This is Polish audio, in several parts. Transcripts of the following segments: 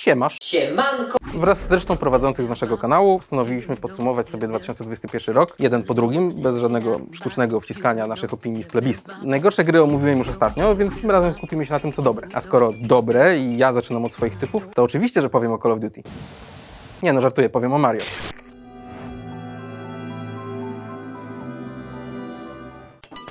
Siemasz. Siemanko! Wraz z resztą prowadzących z naszego kanału postanowiliśmy podsumować sobie 2021 rok, jeden po drugim, bez żadnego sztucznego wciskania naszych opinii w plebiscy. Najgorsze gry omówiłem już ostatnio, więc tym razem skupimy się na tym, co dobre. A skoro dobre i ja zaczynam od swoich typów, to oczywiście, że powiem o Call of Duty. Nie no, żartuję, powiem o Mario.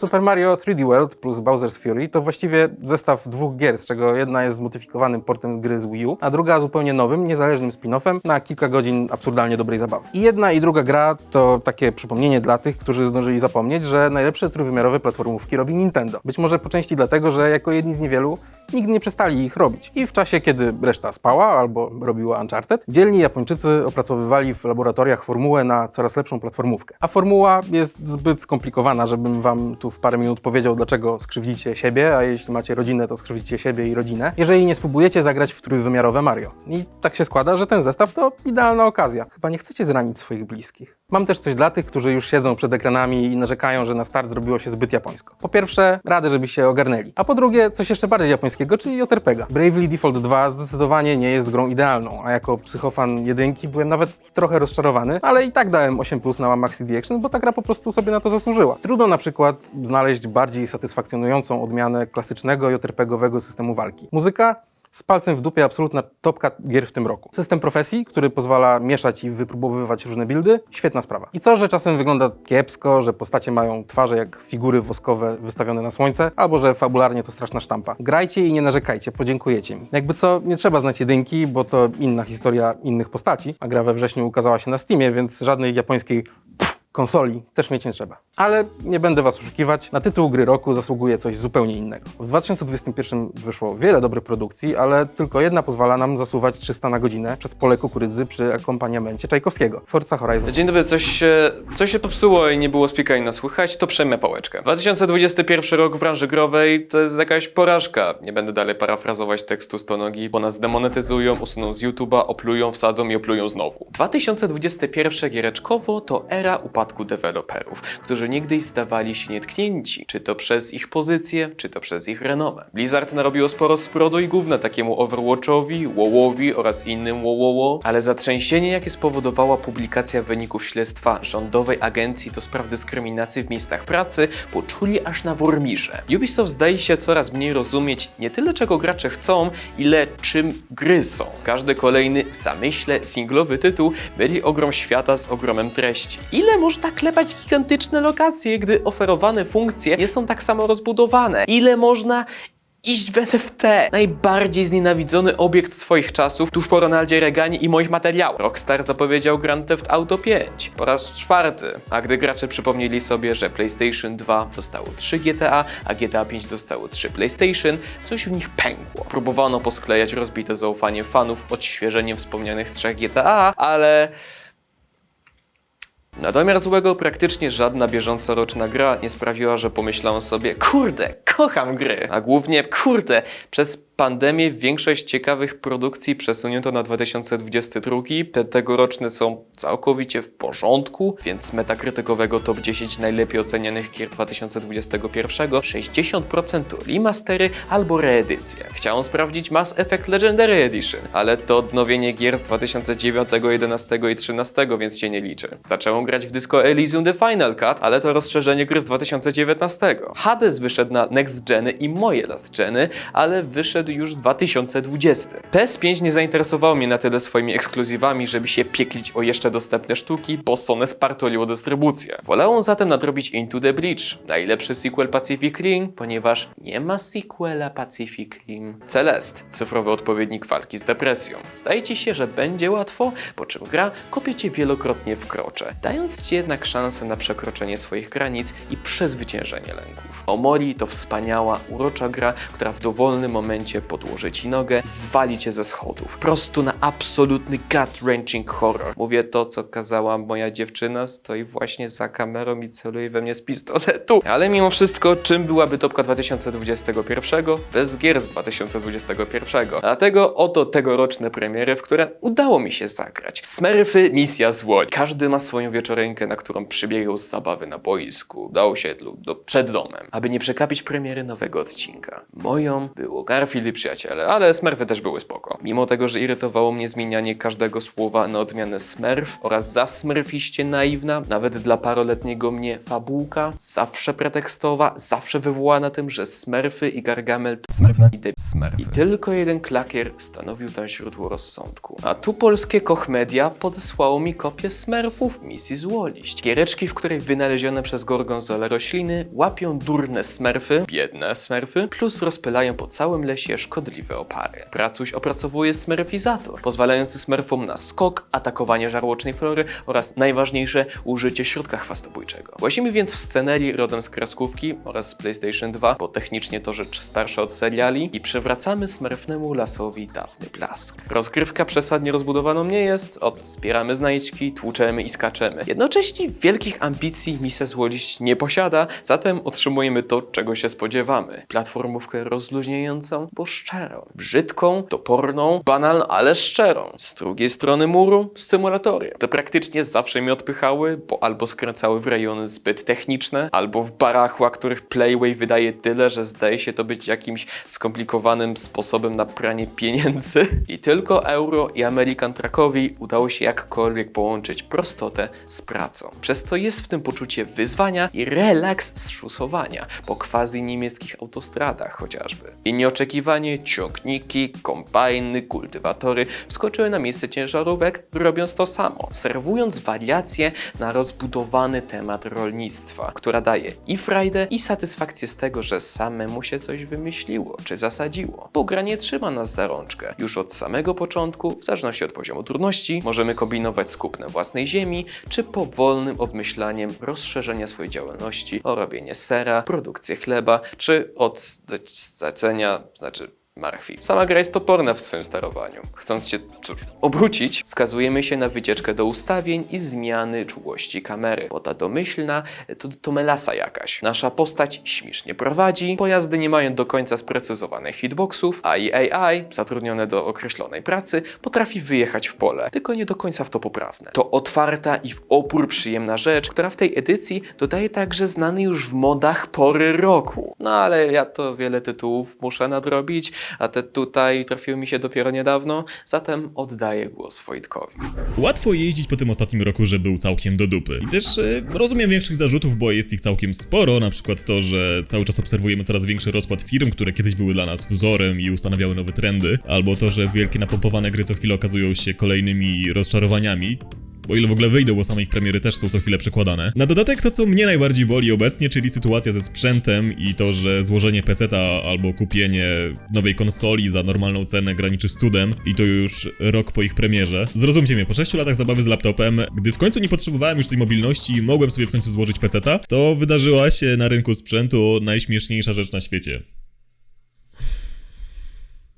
Super Mario 3D World plus Bowser's Fury to właściwie zestaw dwóch gier, z czego jedna jest zmodyfikowanym portem gry z Wii U, a druga zupełnie nowym, niezależnym spin-offem na kilka godzin absurdalnie dobrej zabawy. I jedna i druga gra to takie przypomnienie dla tych, którzy zdążyli zapomnieć, że najlepsze trójwymiarowe platformówki robi Nintendo. Być może po części dlatego, że jako jedni z niewielu nigdy nie przestali ich robić. I w czasie, kiedy reszta spała albo robiła Uncharted, dzielni Japończycy opracowywali w laboratoriach formułę na coraz lepszą platformówkę. A formuła jest zbyt skomplikowana, żebym wam tu w parę minut powiedział, dlaczego skrzywdzicie siebie, a jeśli macie rodzinę, to skrzywdzicie siebie i rodzinę, jeżeli nie spróbujecie zagrać w trójwymiarowe Mario. I tak się składa, że ten zestaw to idealna okazja. Chyba nie chcecie zranić swoich bliskich. Mam też coś dla tych, którzy już siedzą przed ekranami i narzekają, że na start zrobiło się zbyt japońsko. Po pierwsze, radę, żebyście ogarnęli. A po drugie, coś jeszcze bardziej japońskiego, czyli JRPGa. Bravely Default 2 zdecydowanie nie jest grą idealną, a jako psychofan jedynki byłem nawet trochę rozczarowany, ale i tak dałem 8 plus na Max CD Action, bo ta gra po prostu sobie na to zasłużyła. Trudno na przykład znaleźć bardziej satysfakcjonującą odmianę klasycznego JRPG-owego systemu walki. Muzyka z palcem w dupie absolutna topka gier w tym roku. System profesji, który pozwala mieszać i wypróbowywać różne buildy, świetna sprawa. I co, że czasem wygląda kiepsko, że postacie mają twarze jak figury woskowe wystawione na słońce, albo że fabularnie to straszna sztampa. Grajcie i nie narzekajcie, podziękujecie mi. Jakby co, nie trzeba znać jedynki, bo to inna historia innych postaci, a gra we wrześniu ukazała się na Steamie, więc żadnej japońskiej konsoli też mieć nie trzeba. Ale nie będę was oszukiwać, na tytuł gry roku zasługuje coś zupełnie innego. W 2021 wyszło wiele dobrych produkcji, ale tylko jedna pozwala nam zasuwać 300 na godzinę przez pole kukurydzy przy akompaniamencie Czajkowskiego. Forza Horizon. Dzień dobry, coś się, coś się popsuło i nie było spikania słychać, to przejmę pałeczkę. 2021 rok w branży growej to jest jakaś porażka. Nie będę dalej parafrazować tekstu z nogi, bo nas zdemonetyzują, usuną z YouTube'a, oplują, wsadzą i oplują znowu. 2021 giereczkowo to era upadku deweloperów, którzy niegdyś zdawali się nietknięci, czy to przez ich pozycję, czy to przez ich renomę. Blizzard narobiło sporo sprodu i gówna takiemu Overwatchowi, WoWowi oraz innym WoWoWo, ale zatrzęsienie, jakie spowodowała publikacja wyników śledztwa Rządowej Agencji do Spraw Dyskryminacji w Miejscach Pracy, poczuli aż na wurmirze. Ubisoft zdaje się coraz mniej rozumieć nie tyle czego gracze chcą, ile czym gry są. Każdy kolejny w zamyśle singlowy tytuł byli ogrom świata z ogromem treści. Ile można klepać gigantyczne lokacje, gdy oferowane funkcje nie są tak samo rozbudowane? Ile można iść w NFT. Najbardziej znienawidzony obiekt swoich czasów tuż po Ronaldzie Reganie i moich materiałów. Rockstar zapowiedział Grand Theft Auto 5 po raz czwarty, a gdy gracze przypomnieli sobie, że PlayStation 2 dostało 3 GTA, a GTA 5 dostało 3 PlayStation, coś w nich pękło. Próbowano posklejać rozbite zaufanie fanów odświeżeniem wspomnianych 3 GTA, ale... Na domiar złego praktycznie żadna bieżącoroczna gra nie sprawiła, że pomyślałem sobie, kurde, kocham gry, a głównie, kurde, przez pandemię większość ciekawych produkcji przesunięto na 2022. Te tegoroczne są całkowicie w porządku, więc z metakrytykowego top 10 najlepiej ocenianych gier 2021 60% to remastery albo reedycje. Chciałem sprawdzić Mass Effect Legendary Edition, ale to odnowienie gier z 2009, 11 i 13, więc się nie liczy. Zacząłem grać w Disco Elysium The Final Cut, ale to rozszerzenie gry z 2019. Hades wyszedł na Next Geny i moje Last Geny, ale wyszedł już w 2020. PS5 nie zainteresowało mnie na tyle swoimi ekskluzywami, żeby się pieklić o jeszcze dostępne sztuki, bo Sony spartoliło dystrybucję. Wolałem zatem nadrobić Into the Breach, najlepszy sequel Pacific Rim, ponieważ nie ma sequela Pacific Rim. Celest, cyfrowy odpowiednik walki z depresją. Zdaje ci się, że będzie łatwo, po czym gra kopie cię wielokrotnie w krocze, dając ci jednak szansę na przekroczenie swoich granic i przezwyciężenie lęków. Omori to wspaniała, urocza gra, która w dowolnym momencie podłoży ci nogę, zwali cię ze schodów. Prosto na absolutny gut-wrenching horror. Mówię to, co kazała moja dziewczyna, stoi właśnie za kamerą i celuje we mnie z pistoletu. Ale mimo wszystko, czym byłaby topka 2021? Bez gier z 2021. Dlatego oto tegoroczne premiery, w które udało mi się zagrać. Smurfy, misja zło. Każdy ma swoją wieczorynkę, na którą przybiegał z zabawy na boisku, do osiedlu, do, przed domem, aby nie przekapić premiery nowego odcinka. Moją było Garfield źli przyjaciele, ale Smurfy też były spoko. Mimo tego, że irytowało mnie zmienianie każdego słowa na odmianę Smurf oraz zasmurfiście naiwna, nawet dla paroletniego mnie fabułka, zawsze pretekstowa, zawsze wywołana na tym, że Smurfy i Gargamel to Smurfne? i de- Smurfy. i tylko jeden klakier stanowił tam źródło rozsądku. A tu polskie Koch Media podesłało mi kopię Smurfów misji Złoliść. Giereczki, w której wynalezione przez Gorgonzole rośliny łapią durne Smurfy, biedne Smurfy, plus rozpylają po całym lesie szkodliwe opary. Pracuś opracowuje Smurfizator, pozwalający Smurfom na skok, atakowanie żarłocznej flory oraz najważniejsze, użycie środka chwastobójczego. Włazimy więc w scenerii rodem z kreskówki oraz z PlayStation 2, bo technicznie to rzecz starsza od seriali i przewracamy smurfnemu lasowi dawny blask. Rozgrywka przesadnie rozbudowaną nie jest, od zbieramy znajdźki, tłuczemy i skaczemy. Jednocześnie wielkich ambicji misja złoliść nie posiada, zatem otrzymujemy to, czego się spodziewamy. Platformówkę rozluźniającą, szczerą. Brzydką, toporną, banalną, ale szczerą. Z drugiej strony muru stymulatory. Te praktycznie zawsze mnie odpychały, bo albo skręcały w rejony zbyt techniczne, albo w barachła, których Playway wydaje tyle, że zdaje się to być jakimś skomplikowanym sposobem na pranie pieniędzy. I tylko Euro i American Truckowi udało się jakkolwiek połączyć prostotę z pracą. Przez to jest w tym poczucie wyzwania i relaks z szusowania po quasi niemieckich autostradach chociażby. I nieoczekiwanie ciągniki, kombajny, kultywatory wskoczyły na miejsce ciężarówek, robiąc to samo, serwując wariacje na rozbudowany temat rolnictwa, która daje i frajdę, i satysfakcję z tego, że samemu się coś wymyśliło, czy zasadziło. Bo gra nie trzyma nas za rączkę. Już od samego początku, w zależności od poziomu trudności, możemy kombinować z kupnem własnej ziemi, czy powolnym obmyślaniem rozszerzenia swojej działalności o robienie sera, produkcję chleba, czy od zlecenia, znaczy marchwi. Sama gra jest toporna w swym sterowaniu. Chcąc się, cóż, obrócić, skazujemy się na wycieczkę do ustawień i zmiany czułości kamery, bo ta domyślna to, to melasa jakaś. Nasza postać śmiesznie prowadzi, pojazdy nie mają do końca sprecyzowanych hitboxów, a i AI, zatrudnione do określonej pracy, potrafi wyjechać w pole, tylko nie do końca w to poprawne. To otwarta i w opór przyjemna rzecz, która w tej edycji dodaje także znany już w modach pory roku. No ale ja to wiele tytułów muszę nadrobić, a te tutaj trafiły mi się dopiero niedawno, zatem oddaję głos Wojtkowi. Łatwo jeździć po tym ostatnim roku, że był całkiem do dupy. I też e, rozumiem większych zarzutów, bo jest ich całkiem sporo, na przykład to, że cały czas obserwujemy coraz większy rozkład firm, które kiedyś były dla nas wzorem i ustanawiały nowe trendy, albo to, że wielkie napompowane gry co chwilę okazują się kolejnymi rozczarowaniami. O ile w ogóle wyjdą, bo same ich premiery też są co chwilę przekładane. Na dodatek to, co mnie najbardziej boli obecnie, czyli sytuacja ze sprzętem i to, że złożenie peceta albo kupienie nowej konsoli za normalną cenę graniczy z cudem i to już rok po ich premierze. Zrozumcie mnie, po 6 latach zabawy z laptopem, gdy w końcu nie potrzebowałem już tej mobilności i mogłem sobie w końcu złożyć peceta, to wydarzyła się na rynku sprzętu najśmieszniejsza rzecz na świecie.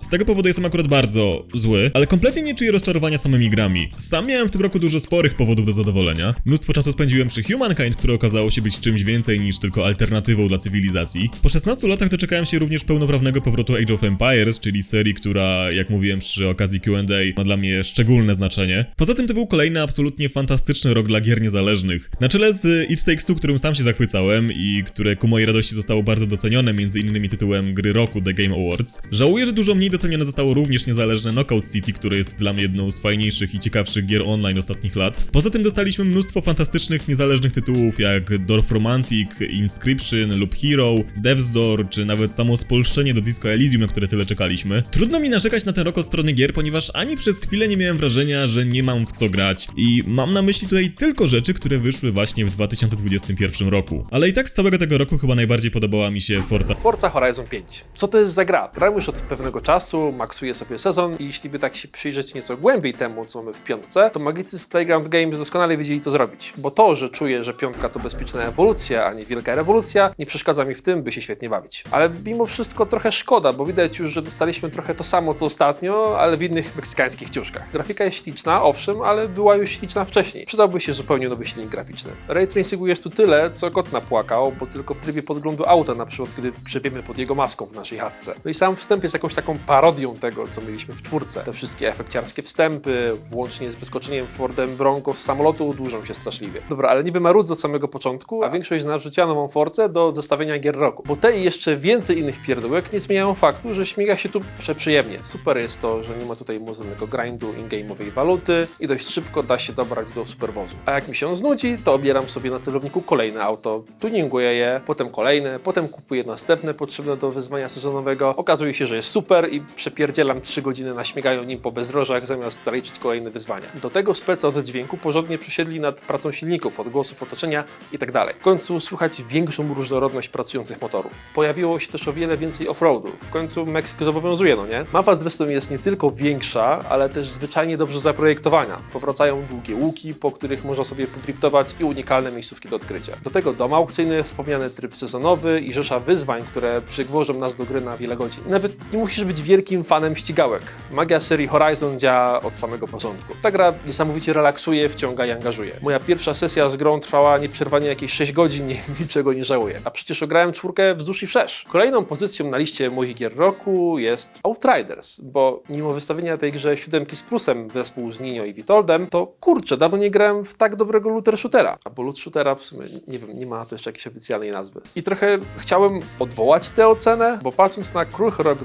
Z tego powodu jestem akurat bardzo zły, ale kompletnie nie czuję rozczarowania samymi grami. Sam miałem w tym roku dużo sporych powodów do zadowolenia. Mnóstwo czasu spędziłem przy Humankind, które okazało się być czymś więcej niż tylko alternatywą dla cywilizacji. Po 16 latach doczekałem się również pełnoprawnego powrotu Age of Empires, czyli serii, która, jak mówiłem przy okazji Q&A, ma dla mnie szczególne znaczenie. Poza tym to był kolejny absolutnie fantastyczny rok dla gier niezależnych. Na czele z It Takes Two, którym sam się zachwycałem i które ku mojej radości zostało bardzo docenione, między innymi tytułem gry roku The Game Awards. Żałuję, że dużo mniej docenione zostało również niezależne Knockout City, które jest dla mnie jedną z fajniejszych i ciekawszych gier online ostatnich lat. Poza tym dostaliśmy mnóstwo fantastycznych, niezależnych tytułów jak Dorf Romantic, Inscription lub Hero, Death's Door, czy nawet samo spolszczenie do Disco Elysium, na które tyle czekaliśmy. Trudno mi narzekać na ten rok od strony gier, ponieważ ani przez chwilę nie miałem wrażenia, że nie mam w co grać. I mam na myśli tutaj tylko rzeczy, które wyszły właśnie w 2021 roku. Ale i tak z całego tego roku chyba najbardziej podobała mi się Forza Forza Horizon 5. Co to jest za gra? Grałem już od pewnego czasu, maksuje sobie sezon i jeśli by tak się przyjrzeć nieco głębiej temu, co mamy w piątce, to magicy z Playground Games doskonale wiedzieli, co zrobić. Bo to, że czuję, że piątka to bezpieczna ewolucja, a nie wielka rewolucja, nie przeszkadza mi w tym, by się świetnie bawić. Ale mimo wszystko trochę szkoda, bo widać już, że dostaliśmy trochę to samo, co ostatnio, ale w innych meksykańskich ciuszkach. Grafika jest śliczna, owszem, ale była już śliczna wcześniej. Przydałby się zupełnie nowy silnik graficzny. Ray tracingu jest tu tyle, co kot napłakał, bo tylko w trybie podglądu auta, na przykład gdy grzebiemy pod jego maską w naszej chatce. No i sam wstęp jest jakąś taką parodią tego, co mieliśmy w czwórce. Te wszystkie efekciarskie wstępy, włącznie z wyskoczeniem Fordem Bronco z samolotu, dłużą się straszliwie. Dobra, ale niby marudzę od samego początku, a większość z nas rzuciła nową do zestawienia gier roku. Bo te i jeszcze więcej innych pierdółek nie zmieniają faktu, że śmiga się tu przeprzyjemnie. Super jest to, że nie ma tutaj muzycznego grindu in-game'owej waluty i dość szybko da się dobrać do superwozu. A jak mi się on znudzi, to obieram sobie na celowniku kolejne auto, tuninguję je, potem kolejne, potem kupuję następne potrzebne do wyzwania sezonowego. Okazuje się, że jest super i przepierdzielam 3 godziny na śmigają nim po bezdrożach zamiast zaliczyć kolejne wyzwania. Do tego specy od dźwięku porządnie przysiedli nad pracą silników, odgłosów otoczenia itd. W końcu słychać większą różnorodność pracujących motorów. Pojawiło się też o wiele więcej offroadu. W końcu Meksyk zobowiązuje, no nie? Mapa zresztą jest nie tylko większa, ale też zwyczajnie dobrze zaprojektowana. Powracają długie łuki, po których można sobie podriftować i unikalne miejscówki do odkrycia. Do tego dom aukcyjny, wspomniany tryb sezonowy i rzesza wyzwań, które przygwożą nas do gry na wiele godzin. Nawet nie musisz być wielkim fanem ścigałek. Magia serii Horizon działa od samego początku. Ta gra niesamowicie relaksuje, wciąga i angażuje. Moja pierwsza sesja z grą trwała nieprzerwanie jakieś 6 godzin i niczego nie żałuję. A przecież ograłem czwórkę wzdłuż i wszerz. Kolejną pozycją na liście moich gier roku jest Outriders, bo mimo wystawienia tej grze siódemki z plusem wespół z Nino i Witoldem, to kurczę, dawno nie grałem w tak dobrego looter shootera. Albo loot shootera w sumie, nie wiem, nie ma to jeszcze jakiejś oficjalnej nazwy. I trochę chciałem odwołać tę ocenę, bo patrząc na kruchy rok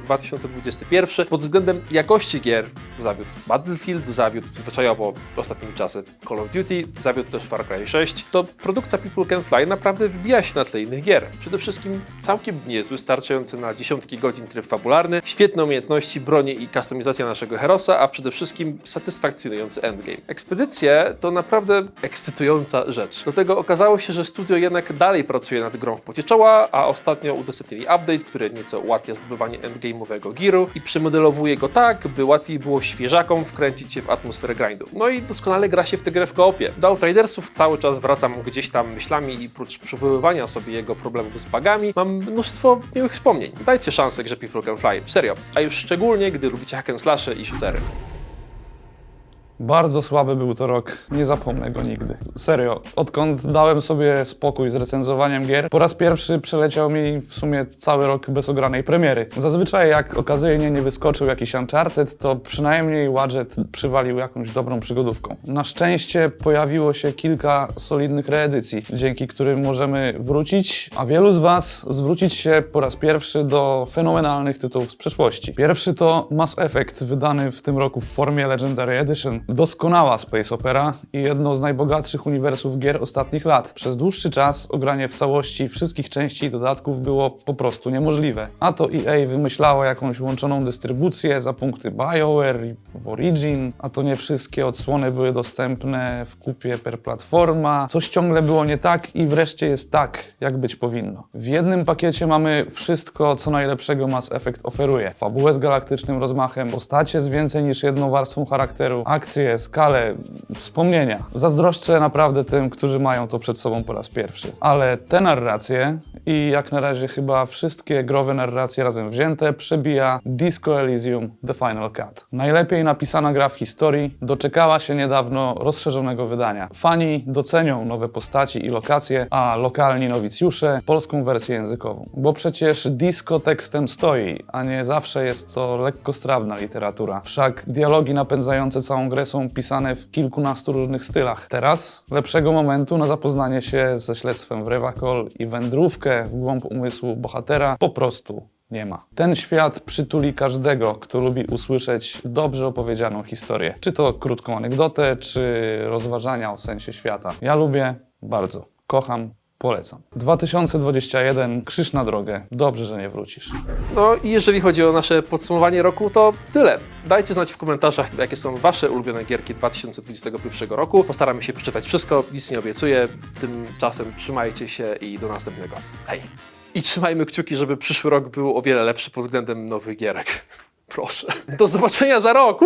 2021, pod względem jakości gier zawiódł Battlefield, zawiódł zwyczajowo ostatnimi czasy Call of Duty, zawiódł też Far Cry 6, to produkcja People Can Fly naprawdę wbija się na tle innych gier. Przede wszystkim całkiem niezły, starczający na dziesiątki godzin tryb fabularny, świetne umiejętności, bronie i kustomizacja naszego herosa, a przede wszystkim satysfakcjonujący endgame. Ekspedycje to naprawdę ekscytująca rzecz. Do tego okazało się, że studio jednak dalej pracuje nad grą w pocie czoła, a ostatnio udostępnili update, który nieco ułatwia zdobywanie endgame'owego gearu i przemodelowuje go tak, by łatwiej było świeżakom wkręcić się w atmosferę grindu. No i doskonale gra się w tę grę w koopie. Do Outridersów cały czas wracam gdzieś tam myślami i prócz przywoływania sobie jego problemów z bugami, mam mnóstwo miłych wspomnień. Dajcie szansę grze People Fly, serio. A już szczególnie, gdy lubicie hack and slashe i shootery. Bardzo słaby był to rok, nie zapomnę go nigdy. Serio, odkąd dałem sobie spokój z recenzowaniem gier, po raz pierwszy przeleciał mi w sumie cały rok bez ogranej premiery. Zazwyczaj jak okazyjnie nie wyskoczył jakiś Uncharted, to przynajmniej Wadget przywalił jakąś dobrą przygodówką. Na szczęście pojawiło się kilka solidnych reedycji, dzięki którym możemy wrócić, a wielu z Was zwrócić się po raz pierwszy do fenomenalnych tytułów z przeszłości. Pierwszy to Mass Effect, wydany w tym roku w formie Legendary Edition. Doskonała space opera i jedno z najbogatszych uniwersów gier ostatnich lat. Przez dłuższy czas ogranie w całości wszystkich części i dodatków było po prostu niemożliwe. A to EA wymyślało jakąś łączoną dystrybucję za punkty BioWare i Origin, a to nie wszystkie odsłony były dostępne w kupie per platforma. Coś ciągle było nie tak i wreszcie jest tak, jak być powinno. W jednym pakiecie mamy wszystko, co najlepszego Mass Effect oferuje. Fabułę z galaktycznym rozmachem, postacie z więcej niż jedną warstwą charakteru, akcje, skalę, wspomnienia. Zazdroszczę naprawdę tym, którzy mają to przed sobą po raz pierwszy. Ale te narracje i jak na razie chyba wszystkie growe narracje razem wzięte przebija Disco Elysium The Final Cut. Najlepiej napisana gra w historii doczekała się niedawno rozszerzonego wydania. Fani docenią nowe postaci i lokacje, a lokalni nowicjusze polską wersję językową. Bo przecież disco tekstem stoi, a nie zawsze jest to lekkostrawna literatura. Wszak dialogi napędzające całą grę są pisane w kilkunastu różnych stylach. Teraz lepszego momentu na zapoznanie się ze śledztwem w Revacol i wędrówkę w głąb umysłu bohatera po prostu nie ma. Ten świat przytuli każdego, kto lubi usłyszeć dobrze opowiedzianą historię. Czy to krótką anegdotę, czy rozważania o sensie świata. Ja lubię bardzo. Kocham. Polecam. 2021, krzyż na drogę. Dobrze, że nie wrócisz. No i jeżeli chodzi o nasze podsumowanie roku, to tyle. Dajcie znać w komentarzach, jakie są Wasze ulubione gierki 2021 roku. Postaramy się przeczytać wszystko, nic nie obiecuję. Tymczasem trzymajcie się i do następnego. Hej! I trzymajmy kciuki, żeby przyszły rok był o wiele lepszy pod względem nowych gierek. Proszę. Do zobaczenia za rok!